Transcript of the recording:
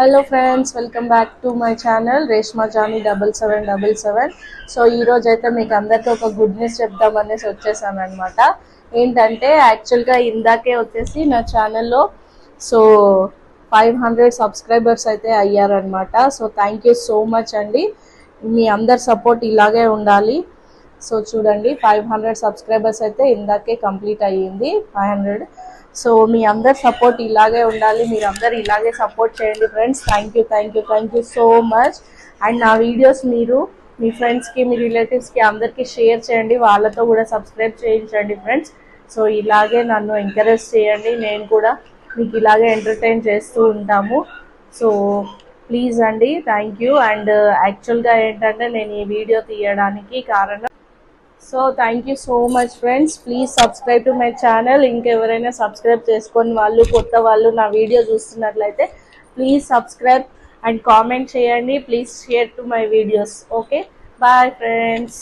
Hello friends welcome back to my channel Reshma Jani double seven double seven so ఈ అయితే మీకు అందరికీ ఒక గుడ్ న్యూస్ చెప్దామనేసి వచ్చేసాను అనమాట ఏంటంటే యాక్చువల్గా ఇందాకే వచ్చేసి నా ఛానల్లో సో ఫైవ్ హండ్రెడ్ సబ్స్క్రైబర్స్ అయితే అయ్యారనమాట so thank you so much అండి. మీ అందరి సపోర్ట్ ఇలాగే ఉండాలి. సో చూడండి ఫైవ్ హండ్రెడ్ సబ్స్క్రైబర్స్ అయితే ఇందాకే కంప్లీట్ అయ్యింది. ఫైవ్ హండ్రెడ్ సో మీ అందరి సపోర్ట్ ఇలాగే ఉండాలి మీరు అందరు ఇలాగే సపోర్ట్ చేయండి friends. Thank you thank you thank you so much and నా వీడియోస్ మీరు మీ ఫ్రెండ్స్కి మీ రిలేటివ్స్కి అందరికీ షేర్ చేయండి. వాళ్ళతో కూడా సబ్స్క్రైబ్ చేయించండి ఫ్రెండ్స్. సో ఇలాగే నన్ను ఎంకరేజ్ చేయండి. నేను కూడా మీకు ఇలాగే ఎంటర్టైన్ చేస్తూ ఉంటాము. సో ప్లీజ్ అండి థ్యాంక్ యూ అండ్ యాక్చువల్గా ఏంటంటే నేను ఈ వీడియో తీయడానికి కారణం so thank you so much friends please subscribe to my channel ఇంకెవరైనా సబ్స్క్రైబ్ చేసుకొని వాళ్ళు కొత్త వాళ్ళు నా వీడియో చూస్తున్నట్లయితే ప్లీజ్ సబ్స్క్రైబ్ అండ్ కామెంట్ చేయండి. Please share to my videos okay bye friends